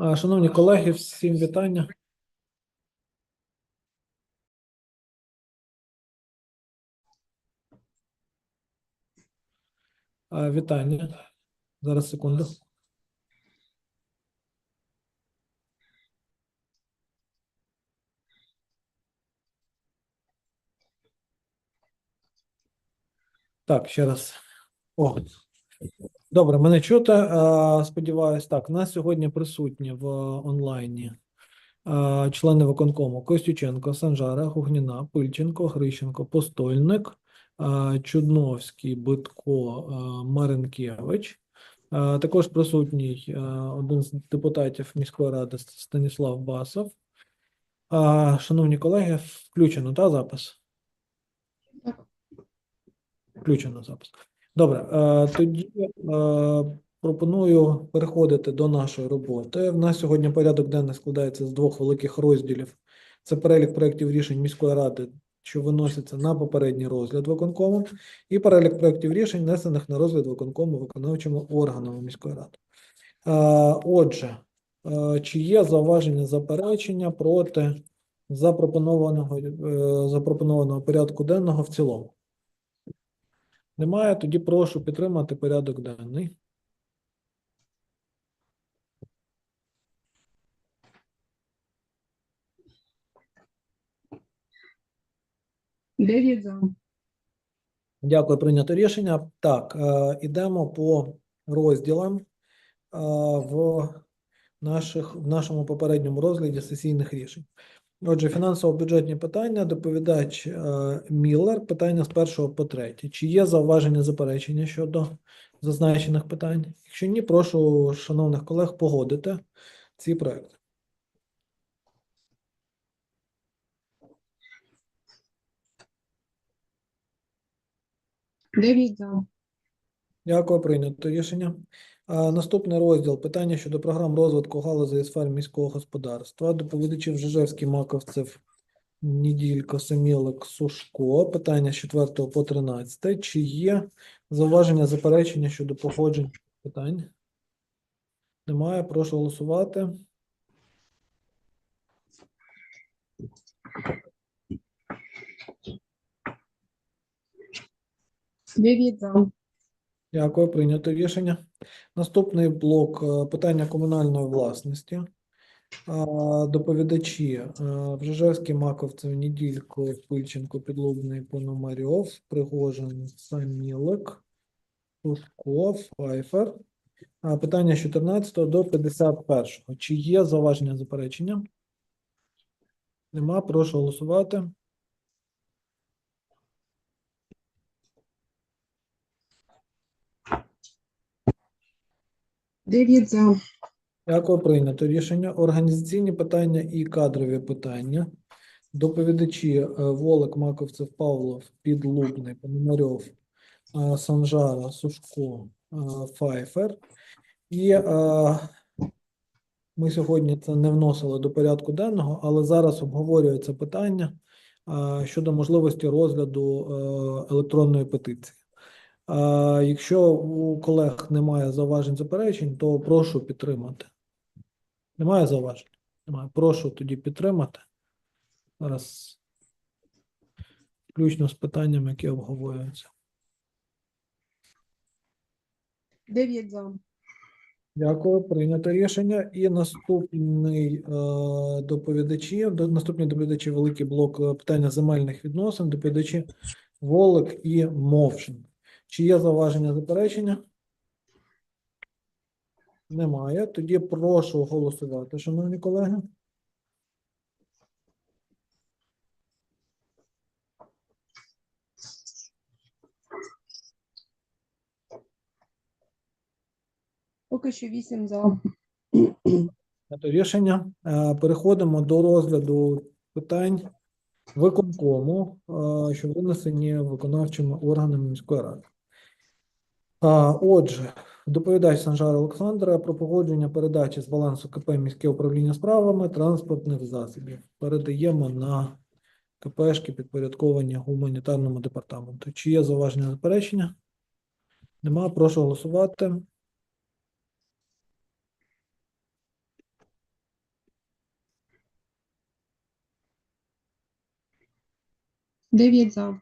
Шановні колеги, всім вітання. Вітання. Зараз секунду. Так, ще раз. О, добре, мене чути. Сподіваюсь, так. Нас сьогодні присутні в онлайні члени виконкому Костюченко, Санжара, Гугніна, Пильченко, Грищенко, Постольник, а, Чудновський, Битко, Маренкевич. Також присутній один з депутатів міської ради Станіслав Басов. Шановні колеги, включено та запис? Включено запис. Добре, е, тоді е, пропоную переходити до нашої роботи. В нас сьогодні порядок денний складається з двох великих розділів. Це перелік проєктів рішень міської ради, що виносяться на попередній розгляд виконкому, і перелік проєктів рішень, внесених на розгляд виконкому виконавчими органами міської ради. Е, Отже, чи є зауваження заперечення проти запропонованого, запропонованого порядку денного в цілому? Немає, тоді прошу підтримати порядок денний. Дев'ять за. Дякую, прийнято рішення. Так, е, ідемо по розділам е, в наших, в нашому попередньому розгляді сесійних рішень. Отже, фінансово-бюджетні питання, доповідач е, Міллер, питання з першого по третє. Чи є зауваження заперечення щодо зазначених питань? Якщо ні, прошу шановних колег погодити ці проекти. Дев'ять за. Дякую, прийнято рішення. Наступний розділ питання щодо програм розвитку галузей і сфер міського господарства. Доповідачі Жижевський, Маковцев, Ніділько, Семілик, Сушко. Питання з 4 по 13. Чи є зауваження, заперечення щодо погоджень питань? Немає. Прошу голосувати. Дев'ять за. Дякую, прийнято рішення. Наступний блок е, питання комунальної власності. Доповідачі е, Вжижевський, Маковцев, Ніділько, Пильченко, Підлубний, Пономарьов, Пригожин, Самілик, Сушко, Файфер. Питання з 14 до 51. Чи є зауваження заперечення? Нема, прошу голосувати. Дев'ять за. Дякую, прийнято рішення. Організаційні питання і кадрові питання. Доповідачі е, Волик, Маковцев, Павлов, Підлубний, Пономарьов, е, Санжара, Сушко, е, Файфер. І ми сьогодні це не вносили до порядку денного, але зараз обговорюється питання щодо можливості розгляду електронної петиції. Якщо у колег немає зауважень заперечень, то прошу підтримати. Немає зауважень? Немає. Прошу тоді підтримати. Зараз включно з питаннями, які обговорюються. Дев'ять за. Дякую, прийнято рішення. І наступний е, доповідачі, до- наступні доповідачі великий блок е, питання земельних відносин, доповідачі Волик і Мовшин. Чи є зауваження заперечення? Немає. Тоді прошу голосувати, шановні колеги. Поки що вісім за. Це рішення. Е, Переходимо до розгляду питань виконкому, е, що винесені виконавчими органами міської ради. Отже, доповідач Санжар Олександра про погодження передачі з балансу КП міське управління справами транспортних засобів. Передаємо на КПшки підпорядковані гуманітарному департаменту. Чи є зауваження заперечення? Нема. Прошу голосувати. Дев'ять за.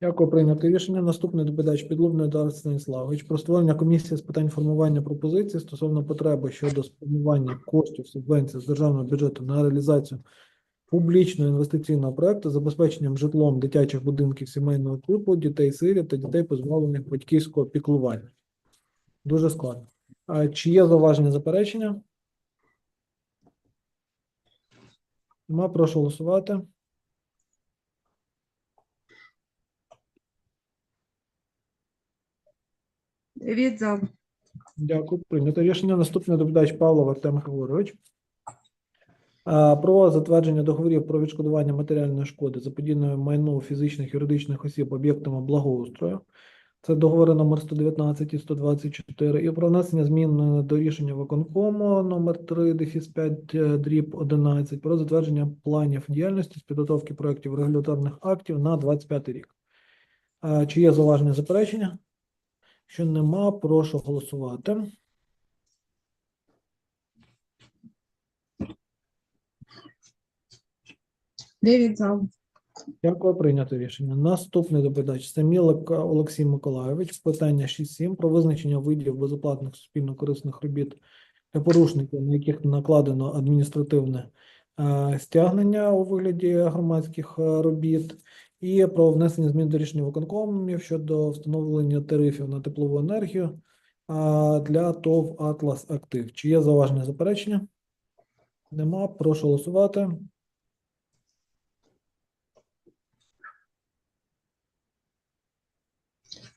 Дякую, прийнято рішення. Наступний доповідач Підлубний Едуард Станіславович про створення комісії з питань формування пропозицій стосовно потреби щодо спрямування коштів субвенцій з державного бюджету на реалізацію публічного інвестиційного проекту забезпеченням житлом дитячих будинків сімейного типу, дітей сиріт та дітей позбавлених батьківського піклування. Дуже складно. А чи є зауваження заперечення? Нема, прошу голосувати. Дев'ять за. Дякую. Прийнято рішення. Наступний доповідач Павлов Артем Григорович. Про затвердження договорів про відшкодування матеріальної шкоди заподійною майну фізичних юридичних осіб об'єктами благоустрою. Це договори номер 119 і 124. І про внесення змін до рішення виконкому номер 3 дефіс 5 е, дріб 11 про затвердження планів діяльності з підготовки проєктів регуляторних актів на 25 рік. Чи є зауваження заперечення? Якщо нема, прошу голосувати. Дев'ять за. Дякую, прийнято рішення. Наступний доповідач Самілик Олексій Миколайович. Питання 6.7 про визначення видів безоплатних суспільно-корисних робіт для порушників, на яких накладено адміністративне е, стягнення у вигляді громадських е, робіт, і про внесення змін до рішення виконкомів щодо встановлення тарифів на теплову енергію для ТОВ Атлас Актив. Чи є зауваження заперечення? Нема. Прошу голосувати.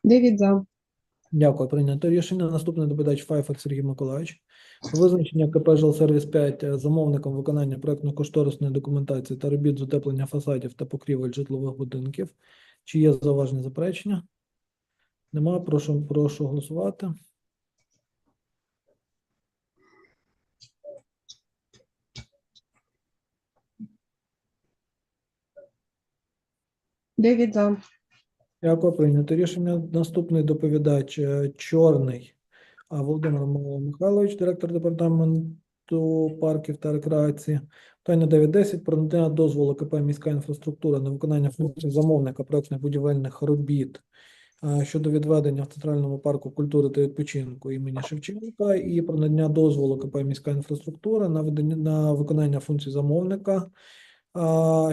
Дев'ять за. Дякую, прийнято рішення. Наступний доповідач Файфер Сергій Миколаївич. Визначення КП «Жилсервіс 5» е, замовником виконання проектно-кошторисної документації та робіт з утеплення фасадів та покрівель житлових будинків. Чи є зауваження заперечення? Нема. Прошу, прошу голосувати. Дев'ять за. Дякую, прийнято рішення. Наступний доповідач е, Чорний Володимир Михайлович, директор департаменту парків та рекреації. Питання 9.10 про надання дозволу КП міська інфраструктура на виконання функцій замовника проектних будівельних робіт щодо відведення в Центральному парку культури та відпочинку імені Шевченка і про надання дозволу КП міська інфраструктура на виконання функцій замовника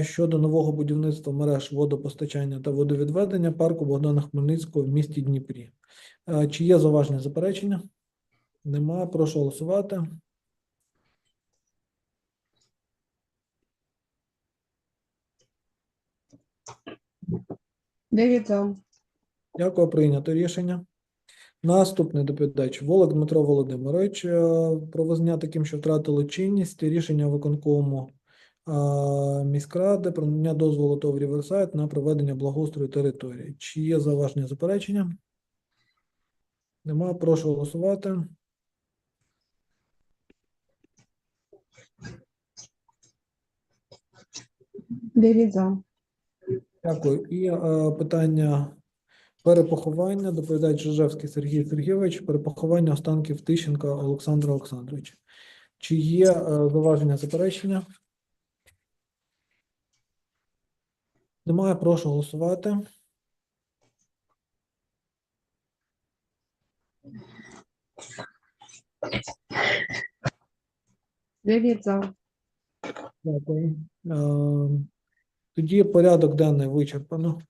щодо нового будівництва мереж водопостачання та водовідведення парку Богдана Хмельницького в місті Дніпрі. Чи є зауваження заперечення? Нема. Прошу голосувати. Дев'ять за. Дякую, прийнято рішення. Наступний доповідач Волок Дмитро Володимирович е, про визнання таким, що втратило чинність рішення виконкому міськради про надання дозволу ТОВ «Ріверсайд» на проведення благоустрою території. Чи є зауваження заперечення? Нема. Прошу голосувати. Дев'ять за. Дякую. І е, питання перепоховання. Доповідач Жижевський Сергій Сергійович. Перепоховання останків Тищенка Олександра Олександровича. Чи є е, зауваження заперечення? Немає. Прошу голосувати. Дев'ять за. Дякую. Е, Тоді порядок денний вичерпано.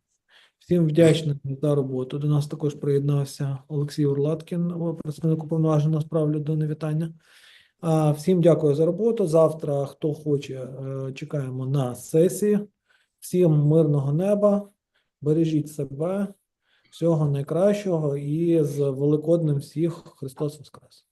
Всім вдячний за роботу. До нас також приєднався Олексій Урлаткін, представник уповноваженого з прав людини. Вітання. А, Всім дякую за роботу. Завтра, хто хоче, е, чекаємо на сесії. Всім мирного неба, бережіть себе, всього найкращого і з великодним всіх Христос Воскрес!